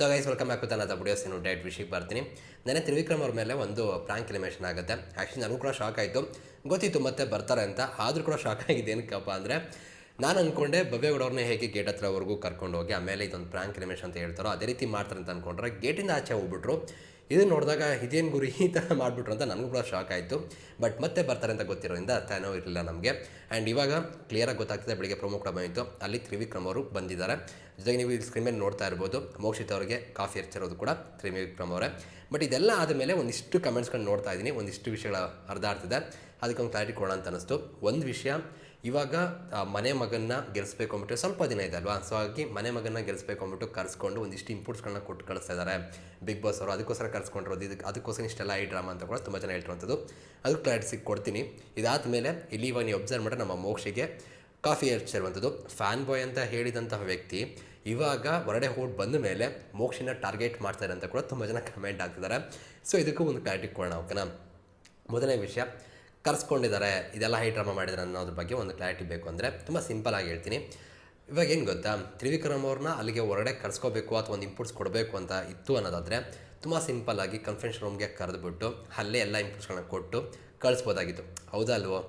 So guys welcome back with ಅನ್ನೋದು videos ಏನು diet ವಿಷಯಕ್ಕೆ ಬರ್ತೀನಿ. ನೆನೆ ತ್ರಿವಿಕ್ರಮ್ ಅವ್ರ ಮೇಲೆ ಒಂದು ಪ್ರಾಂಕ್ ಎಲಿಮೇಷನ್ ಆಗುತ್ತೆ. ಆ್ಯಕ್ಚುಲಿ ನನಗೂ ಕೂಡ ಶಾಕ್ ಆಯಿತು. ಗೊತ್ತಿತ್ತು ಮತ್ತೆ ಬರ್ತಾರೆ ಅಂತ, ಆದರೂ ಕೂಡ ಶಾಕ್ ಆಗಿದೆ. ಏನಕ್ಕಪ್ಪ ಅಂದರೆ, ನಾನು ಅಂದ್ಕೊಂಡೆ ಭವ್ಯಗೌಡವ್ರನ್ನ ಹೇಗೆ ಗೇಟ್ ಹತ್ರವರೆಗೂ ಕರ್ಕೊಂಡು ಹೋಗಿ ಆಮೇಲೆ ಇದೊಂದು ಪ್ರಾಂಕ್ ಎಲಿಮೇಷನ್ ಅಂತ ಹೇಳ್ತಾರೋ, ಅದೇ ರೀತಿ ಮಾಡ್ತಾರೆ ಅಂತ ಅಂದ್ಕೊಂಡ್ರೆ ಗೇಟಿಂದ ಆಚೆ ಹೋಗ್ಬಿಟ್ರು. ಇದು ನೋಡಿದಾಗ ಇದೇನು ಗುರಿ ಈ ಥರ ಮಾಡಿಬಿಟ್ರು ಅಂತ ನನಗೂ ಕೂಡ ಶಾಕ್ ಆಯಿತು. ಬಟ್ ಮತ್ತೆ ಬರ್ತಾರೆ ಅಂತ ಗೊತ್ತಿರೋದ್ರಿಂದ ಏನೋ ಇರಲಿಲ್ಲ ನಮಗೆ. ಆ್ಯಂಡ್ ಇವಾಗ ಕ್ಲಿಯರಾಗಿ ಗೊತ್ತಾಗ್ತದೆ ಬೆಳಿಗ್ಗೆ ಪ್ರೊಮೋ ಕೂಡ ಬಂದಿತ್ತು. ಅಲ್ಲಿ ತ್ರಿವಿಕ್ರಮ್ ಅವರು ಬಂದಿದ್ದಾರೆ. ಜೊತೆಗೆ ನೀವು ಇಲ್ಲಿ ಸ್ಕ್ರೀನ್ ಮೇಲೆ ನೋಡ್ತಾ ಇರ್ಬೋದು. ಮೋಕ್ಷಿತ್ ಅವರಿಗೆ ಕಾಫಿ ಹಚ್ಚಿರೋದು ಕೂಡ ತ್ರಿವಿಕ್ರಮ್ ಅವರೇ. ಬಟ್ ಇದೆಲ್ಲ ಆದಮೇಲೆ ಒಂದಿಷ್ಟು ಕಮೆಂಟ್ಸ್ಗಳು ನೋಡ್ತಾ ಇದ್ದೀನಿ. ಒಂದಿಷ್ಟು ವಿಷಯಗಳ ಅರ್ಧಾಡ್ತಿದೆ ಅದಕ್ಕೆ ಅದಕ್ಕೊಂದು ಕ್ಲಾರಿಟಿ ಕೊಡೋಣ ಅಂತ ಅನಿಸ್ತು ಒಂದು ವಿಷಯ ಇವಾಗ ಮನೆ ಮಗನ್ನ ಗೆಲ್ಲಿಸ್ಬೇಕು ಅಂದ್ಬಿಟ್ಟು ಸ್ವಲ್ಪ ದಿನ ಇದೆ ಅಲ್ವಾ? ಸೊ ಹಾಗಾಗಿ ಮನೆ ಮಗನ್ನ ಗೆಲ್ಲಿಸ್ಬೇಕು ಅಂದ್ಬಿಟ್ಟು ಕರೆಸ್ಕೊಂಡು ಒಂದಿಷ್ಟು ಇಂಪುಟ್ಸ್ಗಳನ್ನ ಕೊಟ್ಟು ಕಳಿಸ್ತಾ ಇದ್ದಾರೆ ಬಿಗ್ ಬಾಸ್ ಅವರು ಅದಕ್ಕೋಸ್ಕರ ಕರ್ಸ್ಕೊಂಡಿರೋದು ಇದಕ್ಕೆ ಅದಕ್ಕೋಸ್ಕರ ಇಷ್ಟೆಲ್ಲ ಐ ಡ್ರಾಮಾ ಅಂತ ಕೂಡ ತುಂಬ ಜನ ಹೇಳ್ತಿರುವಂಥದ್ದು ಅದು ಕ್ಲಾರಿಟಿ ಕೊಡ್ತೀನಿ. ಇದಾದ ಮೇಲೆ ಇಲ್ಲಿ ಇವಾಗ ನೀವು ಅಬ್ಸರ್ವ್ ಮಾಡಿದ್ರೆ ನಮ್ಮ ಮೋಕ್ಷಿಗೆ ಕಾಫಿ ಹಚ್ಚಿರುವಂಥದ್ದು ಫ್ಯಾನ್ ಬಾಯ್ ಅಂತ ಹೇಳಿದಂತಹ ವ್ಯಕ್ತಿ ಇವಾಗ ಹೊರಡೆ ಹೋಗಿ ಬಂದ ಮೇಲೆ ಮೋಕ್ಷಿನ ಟಾರ್ಗೆಟ್ ಮಾಡ್ತಾರೆ ಅಂತ ಕೂಡ ತುಂಬ ಜನ ಕಮೆಂಟ್ ಆಗ್ತಿದ್ದಾರೆ ಸೊ ಇದಕ್ಕೂ ಒಂದು ಕ್ಲಾರಿಟಿ ಕೊಡೋಣ ಓಕೆನಾ ಮೊದಲನೇ ವಿಷಯ ಕರೆಸ್ಕೊಂಡಿದ್ದಾರೆ. ಇದೆಲ್ಲ ಹೈ ಡ್ರಾಮಾ ಮಾಡಿದ್ದಾರೆ ಅನ್ನೋದ್ರ ಬಗ್ಗೆ ಒಂದು ಕ್ಲಾರಿಟಿ ಬೇಕು ಅಂದರೆ ತುಂಬ ಸಿಂಪಲ್ ಆಗಿ ಹೇಳ್ತೀನಿ. ಇವಾಗ ಏನು ಗೊತ್ತಾ? ತ್ರಿವಿಕ್ರಮ್ ಅವ್ರನ್ನ ಅಲ್ಲಿಗೆ ಹೊರಗಡೆ ಕರ್ಸ್ಕೋಬೇಕು ಅಥವಾ ಒಂದು ಇಂಪುಟ್ಸ್ ಕೊಡಬೇಕು ಅಂತ ಇತ್ತು ಅನ್ನೋದಾದರೆ ತುಂಬ ಸಿಂಪಲ್ ಆಗಿ ಕಾನ್ಫರೆನ್ಸ್ ರೂಮ್ಗೆ ಕರೆದುಬಿಟ್ಟು ಅಲ್ಲೇ ಎಲ್ಲ ಇಂಪುಟ್ಸ್ಗಳನ್ನ ಕೊಟ್ಟು ಕಳಿಸ್ಬೋದಾಗಿತ್ತು. ಹೌದಾ ಅಲ್ವೋ?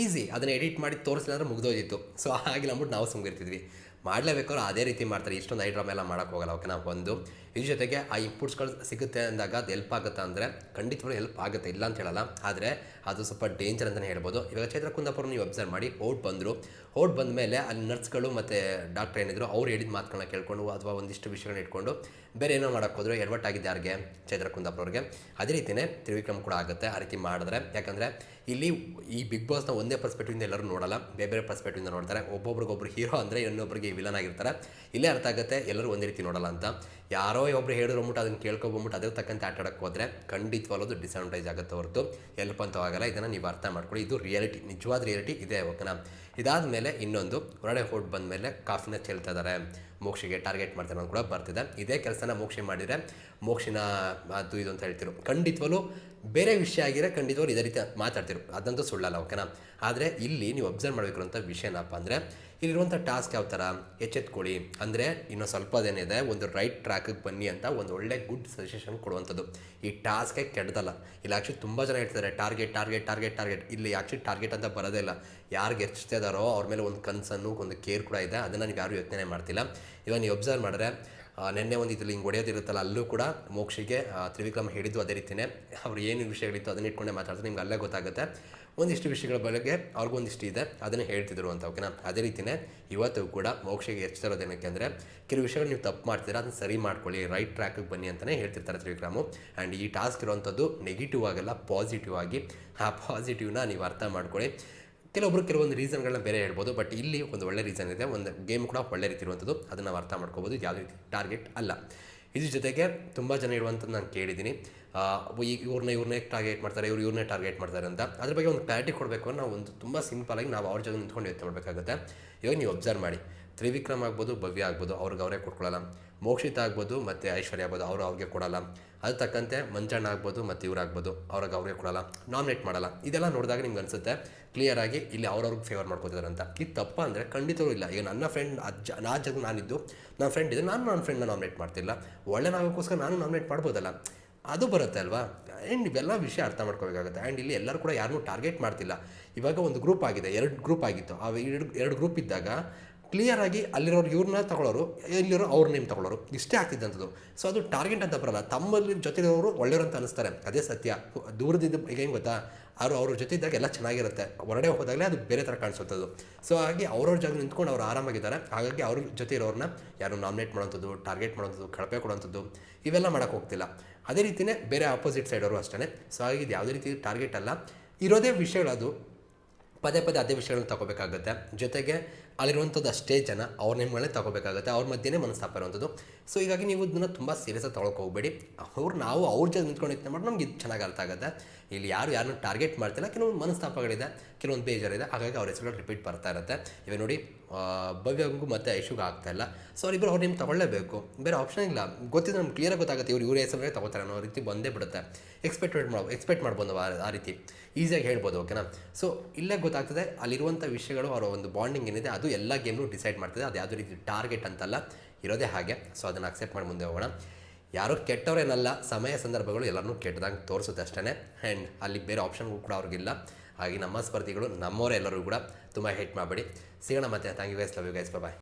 ಈಸಿ ಅದನ್ನು ಎಡಿಟ್ ಮಾಡಿ ತೋರಿಸಿಲ್ಲ ಅಂದರೆ ಮುಗ್ದೋಗಿತ್ತು ಸೊ ಹಾಗಿಲ್ಲ ಅಂದ್ಬಿಟ್ಟು ನಾವು ಸುಮ್ಗಿರ್ತಿದ್ವಿ ಮಾಡಲೇಬೇಕಾದ್ರೆ ಅದೇ ರೀತಿ ಮಾಡ್ತಾರೆ. ಇಷ್ಟೊಂದು ಐ ಡ್ರಾಮ್ ಎಲ್ಲ ಹೋಗಲ್ಲ. ಓಕೆನಾ ಒಂದು ಇದ್ರ ಜೊತೆಗೆ ಆ ಇನ್ಪುಟ್ಸ್ಗಳು ಸಿಗುತ್ತೆ ಅಂದಾಗ ಅದು ಹೆಲ್ಪ್ ಆಗುತ್ತೆ ಅಂದರೆ ಖಂಡಿತವಾಗ್ಲೂ ಹೆಲ್ಪ್ ಆಗುತ್ತೆ. ಇಲ್ಲ ಅಂತ ಹೇಳಲ್ಲ. ಆದರೆ ಅದು ಸ್ವಲ್ಪ ಡೇಂಜರ್ ಅಂತಲೇ ಹೇಳ್ಬೋದು. ಇವಾಗ ಚೈತ್ರ ಕುಂದಾಪುರ ನೀವು ಅಬ್ಸರ್ವ್ ಮಾಡಿ ಓಟ್ ಬಂದರು. ಓಟ್ ಬಂದ ಮೇಲೆ ಅಲ್ಲಿ ನರ್ಸ್ಗಳು ಮತ್ತು ಡಾಕ್ಟರ್ ಏನಿದ್ರು ಅವ್ರು ಹೇಳಿದ ಮಾತುಗಳನ್ನ ಕೇಳ್ಕೊಂಡು ಅಥವಾ ಒಂದಿಷ್ಟು ವಿಷಯಗಳನ್ನ ಇಟ್ಕೊಂಡು ಬೇರೆ ಏನೋ ಮಾಡೋಕ್ಕೆ ಹೋದ್ರು. ಎಡವಟ್ ಆಗಿದ್ದು ಯಾರಿಗೆ? ಚೈತ್ರ ಕುಂದಾಪುರವ್ರಿಗೆ. ಅದೇ ರೀತಿಯೇ ತ್ರಿವಿಕ್ರಮ್ ಕೂಡ ಆಗುತ್ತೆ. ಆ ರೀತಿ ಮಾಡಿದ್ರೆ ಯಾಕಂದರೆ ಇಲ್ಲಿ ಈ ಬಿಗ್ ಬಾಸ್ನ ಒಂದೇ ಪರ್ಸ್ಪೆಕ್ಟಿವಿಂದ ಎಲ್ಲರೂ ನೋಡಲ್ಲ, ಬೇರೆ ಬೇರೆ ಪರ್ಸ್ಪೆಕ್ಟಿವಿಂದ ನೋಡ್ತಾರೆ. ಒಬ್ಬೊಬ್ರಿಗೊಬ್ರು ಹೀರೋ ಅಂದರೆ ಇನ್ನೊಬ್ಬರಿಗೆ ವಿಲನ್ ಆಗಿರ್ತಾರೆ. ಇಲ್ಲೇ ಅರ್ಥ ಆಗುತ್ತೆ, ಎಲ್ಲರೂ ಒಂದೇ ರೀತಿ ನೋಡಲ್ಲ ಅಂತ. ಯಾರೋ ಒಬ್ರು ಹೇಳಿದ್ರು ಅಂದ್ಬಿಟ್ಟು ಅದನ್ನು ಕೇಳ್ಕೊಬಂದ್ಬಿಟ್ಟು ಅದಕ್ಕೆ ತಕ್ಕಂತೆ ಆಟ ಆಡೋಕ್ಕೆ ಹೋದರೆ ಖಂಡಿತವಾಗ್ಲೂ ಅದು ಡಿಸಡ್ವಾಂಟೇಜ್ ಆಗುತ್ತೆ ಹೊರತು. ಎಲ್ಪ್ ಅಂತ ಆಗಲ್ಲ ಇದನ್ನು ನೀವು ಅರ್ಥ ಮಾಡ್ಕೊಳ್ಳಿ. ಇದು ರಿಯಾಲಿಟಿ ನಿಜವಾದ ರಿಯಾಲಿಟಿ ಇದೆ ಓಕೆನಾ? ಇದಾದ ಮೇಲೆ ಇನ್ನೊಂದು ಹೊರಡೆ ಹೊಟ್ಟು ಬಂದ ಮೇಲೆ ಕಾಫಿನ ಚೆಲ್ತಾ ಇದ್ದಾರೆ ಮೋಕ್ಷಿಗೆ ಟಾರ್ಗೆಟ್ ಮಾಡ್ತಾರೆ ಅಂತ ಕೂಡ ಬರ್ತಿದೆ. ಇದೇ ಕೆಲಸನ ಮೋಕ್ಷೆ ಮಾಡಿದರೆ ಮೋಕ್ಷಿನ ಅದು ಇದು ಅಂತ ಹೇಳ್ತಿರು ಖಂಡಿತವಲ್ಲೂ ಬೇರೆ ವಿಷಯ ಆಗಿರೋ ಖಂಡಿತವಾಗ್ಲೂ ಇದೇ ರೀತಿ ಮಾತಾಡ್ತಿರು ಅದಂತೂ ಸುಳ್ಳಲ್ಲ ಓಕೆನಾ? ಆದರೆ ಇಲ್ಲಿ ನೀವು ಅಬ್ಸರ್ವ್ ಮಾಡಬೇಕಿರುವಂಥ ವಿಷಯ ಏನಪ್ಪ ಅಂದರೆ ಇಲ್ಲಿರುವಂಥ ಟಾಸ್ಕ್ ಯಾವ ಥರ? ಎಚ್ಚೆತ್ಕೊಳ್ಳಿ. ಅಂದರೆ ಇನ್ನೂ ಸ್ವಲ್ಪ ಅದೇನಿದೆ, ಒಂದು ರೈಟ್ ಟ್ರ್ಯಾಕಿಗೆ ಬನ್ನಿ ಅಂತ ಒಂದು ಒಳ್ಳೆ ಗುಡ್ ಸಜೆಷನ್ ಕೊಡುವಂಥದ್ದು. ಈ ಟಾಸ್ಕೇ ಕೆಡ್ದಲ್ಲ. ಇಲ್ಲಿ ಆ್ಯಕ್ಚುಲಿ ತುಂಬ ಜನ ಇರ್ತಾರೆ ಟಾರ್ಗೆಟ್ ಟಾರ್ಗೆಟ್ ಟಾರ್ಗೆಟ್ ಟಾರ್ಗೆಟ್ ಇಲ್ಲಿ ಆ್ಯಕ್ಚುಲಿ ಟಾರ್ಗೆಟ್ ಅಂತ ಬರೋದೇ ಇಲ್ಲ. ಯಾರಿಗೆ ಇದ್ದಾರೋ ಅವ್ರ ಮೇಲೆ ಒಂದು ಕನ್ಸನ್ನು, ಒಂದು ಕೇರ್ ಕೂಡ ಇದೆ. ಅದನ್ನು ನೀವು ಯಾರು ಯೋಚನೆ ಮಾಡ್ತಿಲ್ಲ. ಇವಾಗ ನೀವು ಒಬ್ಸರ್ವ್ ಮಾಡಿದ್ರೆ ನಿನ್ನೆ ಒಂದು ಇದರಲ್ಲಿ ಹಿಂಗೆ ಹೊಡೆಯೋದಿರುತ್ತಲ್ಲ, ಅಲ್ಲೂ ಕೂಡ ಮೋಕ್ಷಿಗೆ ತ್ರಿವಿಕ್ರಮ್ ಹೇಳಿದ್ದು ಅದೇ ರೀತಿಯೇ ಅವ್ರು ಏನು ವಿಷಯಗಳಿತ್ತು ಅದನ್ನ ಇಟ್ಕೊಂಡೇ ಮಾತಾಡ್ತಾರೆ. ನಿಮ್ಗೆ ಅಲ್ಲೇ ಗೊತ್ತಾಗುತ್ತೆ. ಒಂದಿಷ್ಟು ವಿಷಯಗಳ ಬಗ್ಗೆ ಅವ್ರಿಗೊಂದಿಷ್ಟು ಇದೆ, ಅದನ್ನು ಹೇಳ್ತಿದ್ರು ಅಂತ, ಓಕೆನಾ? ಅದೇ ರೀತಿಯೇ ಇವತ್ತು ಕೂಡ ಮೋಕ್ಷಿಗೆ ಹೆಚ್ಚಿರೋದೇನಕ್ಕೆ ಅಂದರೆ ಕೆಲವು ವಿಷಯಗಳು ನೀವು ತಪ್ಪು ಮಾಡ್ತೀರಾ, ಅದನ್ನ ಸರಿ ಮಾಡ್ಕೊಳ್ಳಿ ರೈಟ್ ಟ್ರ್ಯಾಕಿಗೆ ಬನ್ನಿ ಅಂತಲೇ ಹೇಳ್ತಿರ್ತಾರೆ ತ್ರಿವಿಕ್ರಮು ಆ್ಯಂಡ್ ಈ ಟಾಸ್ಕ್ ಇರುವಂಥದ್ದು ನೆಗೆಟಿವ್ ಆಗಲ್ಲ ಪಾಸಿಟಿವ್ ಆಗಿ, ಆ ಪಾಸಿಟಿವ್ನ ನೀವು ಅರ್ಥ ಮಾಡ್ಕೊಳ್ಳಿ. ಕೆಲವೊಬ್ರು ಕೆಲವೊಂದು ರೀಸನ್ಗಳನ್ನ ಬೇರೆ ಹೇಳ್ಬೋದು ಬಟ್ ಇಲ್ಲಿ ಒಂದು ಒಳ್ಳೆ ರೀಸನ್ ಇದೆ, ಒಂದು ಗೇಮ್ ಕೂಡ ಒಳ್ಳೆ ರೀತಿ ಇರುವಂಥದ್ದು, ಅದನ್ನು ಅರ್ಥ ಮಾಡ್ಕೋಬೋದು, ಯಾವುದೇ ರೀತಿ ಟಾರ್ಗೆಟ್ ಅಲ್ಲ. ಇದ್ರ ಜೊತೆಗೆ ತುಂಬ ಜನ ಇರುವಂಥದ್ದು ನಾನು ಕೇಳಿದ್ದೀನಿ. ಈಗ ಇವ್ರನ್ನ ಇವ್ರನ್ನೇ ಟಾರ್ಗೆಟ್ ಮಾಡ್ತಾರೆ, ಇವ್ರು ಇವ್ರನ್ನೇ ಟಾರ್ಗೆಟ್ ಮಾಡ್ತಾರೆ ಅಂತ. ಅದ್ರ ಬಗ್ಗೆ ಒಂದು ಕ್ಲಾರಿಟಿ ಕೊಡಬೇಕು ನಾವು ಒಂದು ತುಂಬ ಸಿಂಪಲಾಗಿ ನಾವು ಅವ್ರ ಜೊತೆ ನಿಂತ್ಕೊಂಡು ಯೋಚನೆ ಮಾಡಬೇಕಾಗುತ್ತೆ. ಇವಾಗ ನೀವು ಅಬ್ಸರ್ವ್ ಮಾಡಿ. ತ್ರಿವಿಕ್ರಮ್ ಆಗ್ಬೋದು, ಭವ್ಯ ಆಗ್ಬೋದು, ಅವ್ರಿಗೆ ಅವರೇ ಕೊಟ್ಕೊಳ್ಳಲ್ಲ ಮೋಕ್ಷಿತ ಆಗ್ಬೋದು ಮತ್ತು ಐಶ್ವರ್ಯ ಆಗ್ಬೋದು, ಅವರು ಅವ್ರಿಗೆ ಕೊಡಲ್ಲ. ಅದು ತಕ್ಕಂತೆ ಮಂಜಣ್ಣ ಆಗ್ಬೋದು ಮತ್ತು ಇವರಾಗ್ಬೋದು ಅವ್ರಿಗೆ ಅವ್ರಿಗೆ ಕೊಡಲ್ಲ ನಾಮಿನೇಟ್ ಮಾಡಲ್ಲ. ಇದೆಲ್ಲ ನೋಡಿದಾಗ ನಿಮ್ಗೆ ಅನಿಸುತ್ತೆ ಕ್ಲಿಯರ್ ಆಗಿ ಇಲ್ಲಿ ಅವ್ರವ್ರಿಗೆ ಫೇವರ್ ಮಾಡ್ಕೋತಿದ್ದಾರೆ ಅಂತ ಇದು ತಪ್ಪ ಅಂದರೆ ಖಂಡಿತವೂ ಇಲ್ಲ. ಈಗ ನನ್ನ ಫ್ರೆಂಡ್ ಅಜ್ಜ ನಾ ಜಗ ನಾನಿದ್ದು ನನ್ನ ಫ್ರೆಂಡ್ ಇದೆ ನಾನು ನನ್ನ ಫ್ರೆಂಡ್ನ ನಾಮಿನೇಟ್ ಮಾಡ್ತಿಲ್ಲ. ಒಳ್ಳೆ ನಾಗೋಸ್ಕರ ನಾನು ನಾಮಿನೇಟ್ ಮಾಡ್ಬೋದಲ್ಲ. ಅದು ಬರುತ್ತೆ ಅಲ್ವಾ? ಆ್ಯಂಡ್ ಇವೆಲ್ಲ ವಿಷಯ ಅರ್ಥ ಮಾಡ್ಕೋಬೇಕಾಗುತ್ತೆ. ಆ್ಯಂಡ್ ಇಲ್ಲಿ ಎಲ್ಲರೂ ಕೂಡ ಯಾರನ್ನೂ ಟಾರ್ಗೆಟ್ ಮಾಡ್ತಿಲ್ಲ. ಇವಾಗ ಒಂದು ಗ್ರೂಪ್ ಆಗಿದೆ, ಎರಡು ಗ್ರೂಪ್ ಆಗಿತ್ತು. ಆ ಎರಡು ಎರಡು ಗ್ರೂಪ್ ಇದ್ದಾಗ ಕ್ಲಿಯರ್ ಆಗಿ ಅಲ್ಲಿರೋರು ಇವ್ರನ್ನ ತಗೊಳ್ಳೋರು, ಇಲ್ಲಿರೋ ಅವ್ರ ನೇಮ್ ತಗೊಳ್ಳೋರು, ಇಷ್ಟೇ ಆಗ್ತಿದ್ದಂಥದ್ದು. ಸೊ ಅದು ಟಾರ್ಗೆಟ್ ಅಂತ ಬರಲ್ಲ. ತಮ್ಮಲ್ಲಿ ಜೊತೆರೋರು ಒಳ್ಳೆಯವರು ಅಂತ ಅನಿಸ್ತಾರೆ ಅದೇ ಸತ್ಯ. ದೂರದಿಂದ ಈಗ ಹೆಂಗೆ ಗೊತ್ತಾ? ಅವರು ಅವ್ರ ಜೊತೆ ಇದ್ದಾಗ ಎಲ್ಲ ಚೆನ್ನಾಗಿರುತ್ತೆ. ಹೊರಡೆ ಹೋದಾಗಲೇ ಅದು ಬೇರೆ ಥರ ಕಾಣಿಸುತ್ತದ್ದು. ಸೊ ಹಾಗಾಗಿ ಅವ್ರವ್ರ ಜಾಗ ನಿಂತ್ಕೊಂಡು ಅವ್ರು ಆರಾಮಾಗಿದ್ದಾರೆ. ಹಾಗಾಗಿ ಅವ್ರ ಜೊತೆ ಇರೋರನ್ನ ಯಾರು ನಾಮಿನೇಟ್ ಮಾಡೋಂಥದ್ದು ಟಾರ್ಗೆಟ್ ಮಾಡೋಂಥದ್ದು, ಕಳಪೆ ಕೊಡೋಂಥದ್ದು, ಇವೆಲ್ಲ ಮಾಡೋಕ್ಕೆ ಹೋಗ್ತಿಲ್ಲ. ಅದೇ ರೀತಿಯೇ ಬೇರೆ ಆಪೋಸಿಟ್ ಸೈಡವರು ಅಷ್ಟೇ ಸೊ ಹಾಗಾಗಿ ಇದು ಯಾವುದೇ ರೀತಿ ಟಾರ್ಗೆಟ್ ಅಲ್ಲ. ಇರೋದೇ ವಿಷಯಗಳದು. ಪದೇ ಪದೇ ಅದೇ ವಿಷಯಗಳನ್ನ ತಗೋಬೇಕಾಗುತ್ತೆ. ಜೊತೆಗೆ ಅಲ್ಲಿರುವಂಥದ್ದು ಅಷ್ಟೇ ಜನ ಅವ್ರ ನೇಮ್ಗಳೇ ತಗೋಬೇಕಾಗುತ್ತೆ, ಅವ್ರ ಮಧ್ಯೆನೇ ಮನಸ್ತಾಪ ಇರುವಂಥದ್ದು. ಸೊ ಹೀಗಾಗಿ ನೀವು ಇದನ್ನು ತುಂಬ ಸೀರಿಯಸ್ಸಾಗಿ ತೊಗೊಳಕ್ಕೆ ಹೋಗಬೇಡಿ. ಅವ್ರು ನಾವು ಅವ್ರ ಜೊತೆ ನಿಂತ್ಕೊಂಡು ಇತ್ತು ಮಾಡಿ ನಮ್ಗೆ ಇದು ಚೆನ್ನಾಗಿ ಅರ್ಥ ಆಗುತ್ತೆ. ಇಲ್ಲಿ ಯಾರು ಯಾರನ್ನು ಟಾರ್ಗೆಟ್ ಮಾಡ್ತಿಲ್ಲ, ಕೆಲವೊಂದು ಮನಸ್ತಾಪಗಳಿದೆ, ಕೆಲವೊಂದು ಬೇಜಾರಿದೆ. ಹಾಗಾಗಿ ಅವ್ರ ಹೆಸರುಗಳು ರಿಪೀಟ್ ಬರ್ತಾ ಇರುತ್ತೆ. ಇವಾಗ ನೋಡಿ ಭವ್ಯಂಗೂ ಮತ್ತು ಐಶುಗೂ ಆಗ್ತಾ ಇಲ್ಲ. ಸೊ ಅವ್ರಿಬ್ಬರು ಅವ್ರು ನೇಮ್ ತಗೊಳ್ಳೇಬೇಕು. ಬೇರೆ ಆಪ್ಷನ್ ಇಲ್ಲ. ಗೊತ್ತಿದ್ರೆ ನಮ್ಗೆ ಕ್ಲಿಯರಾಗಿ ಗೊತ್ತಾಗುತ್ತೆ ಇವ್ರು ಇವ್ರ ಹೆಸರೇ ತಗೋತಾರೆ ಅನ್ನೋ ರೀತಿ ಬಂದೇ ಬಿಡುತ್ತೆ. ಎಕ್ಸ್ಪೆಕ್ಟೆಡ್ ಮಾಡ ಎಕ್ಸ್ಪೆಕ್ಟ್ ಮಾಡ್ಬೋದು ಆ ರೀತಿ. ಈಸಿಯಾಗಿ ಹೇಳ್ಬೋದು ಓಕೆನಾ ಸೊ ಇಲ್ಲೇ ಗೊತ್ತಾಗ್ತದೆ, ಅಲ್ಲಿರುವಂಥ ವಿಷಯಗಳು ಅವರ ಒಂದು ಬಾಂಡಿಂಗ್ ಏನಿದೆ, ಅದು ಎಲ್ಲ ಗೇಮ್ನು ಡಿಸೈಡ್ ಮಾಡ್ತದೆ. ಅದು ಯಾವುದೇ ರೀತಿ ಟಾರ್ಗೆಟ್ ಅಂತಲ್ಲ ಇರೋದೇ ಹಾಗೆ. ಸೊ ಅದನ್ನು ಅಕ್ಸೆಪ್ಟ್ ಮಾಡಿ ಮುಂದೆ ಹೋಗೋಣ. ಯಾರು ಕೆಟ್ಟವರೇನಲ್ಲ ಸಮಯ ಸಂದರ್ಭಗಳು ಎಲ್ಲರನ್ನೂ ಕೆಟ್ಟದಂಗೆ ತೋರಿಸುತ್ತೆ ಅಷ್ಟೇ ಆ್ಯಂಡ್ ಅಲ್ಲಿ ಬೇರೆ ಆಪ್ಷನ್ಗಳು ಕೂಡ ಅವ್ರಿಗಿಲ್ಲ. ಹಾಗೆ ನಮ್ಮ ಸ್ಪರ್ಧಿಗಳು ನಮ್ಮವರೇ ಎಲ್ಲರೂ ಕೂಡ ತುಂಬ ಹೆಟ್ ಮಾಡಬೇಡಿ. ಸಿಗೋಣ ಮತ್ತೆ. Thank you guys love you guys bye